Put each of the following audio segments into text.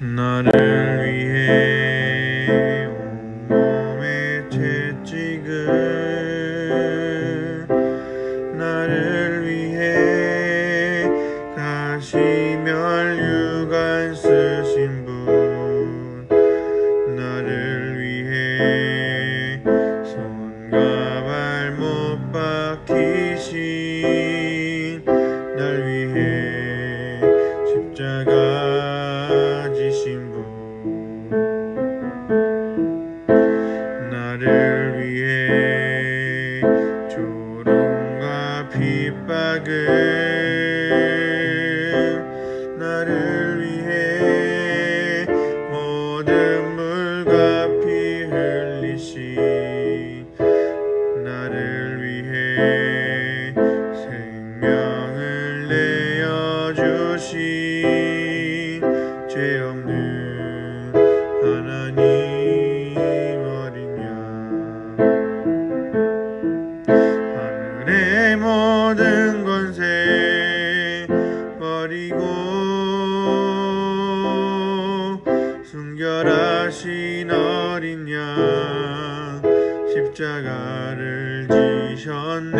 나를 위해 나를 위해 조롱과 핍박을 나를 위해 모든 물과 피 흘리신 나를 위해 생명을 내어주신 죄 없는 모든 권세 버리고 순결하신 어린 양 십자가를 지셨네.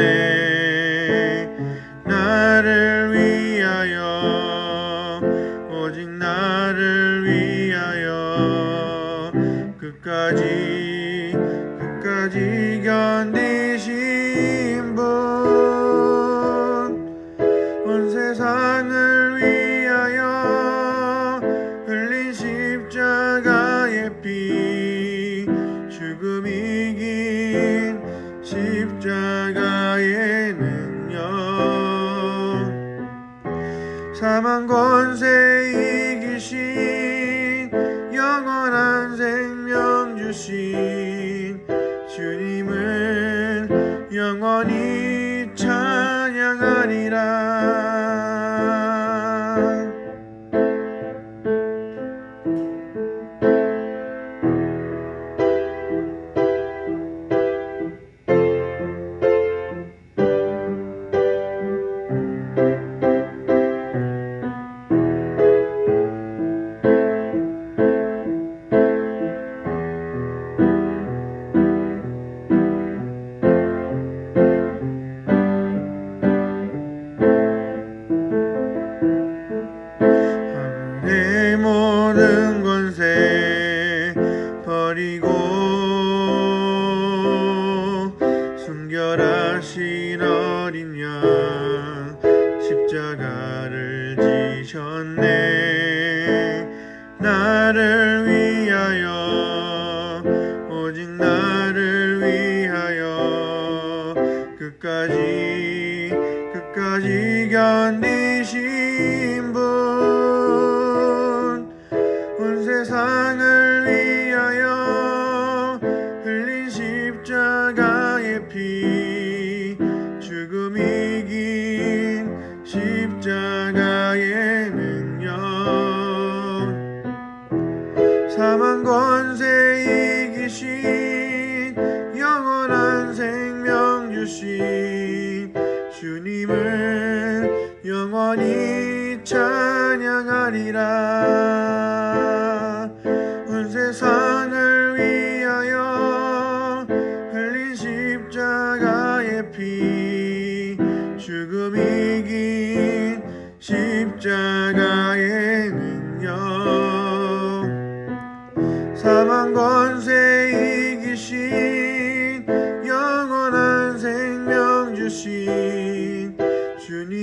나를 위하여 오직 나를 위하여 끝까지 끝까지 견디 십자가의 능력. 사망 권세 이기신 영원한 생명 주신 주님을 영원히 모든 권세 버리고 순결하신 어린 양 십자가를 지셨네. 나를 위하여 오직 나를 위하여 끝까지 끝까지 견디 십자가의 피 죽음 이긴 십자가의 능력. 사망 권세 이기신 영원한 생명 주신 주님을 영원히 찬양하리라. 온 세상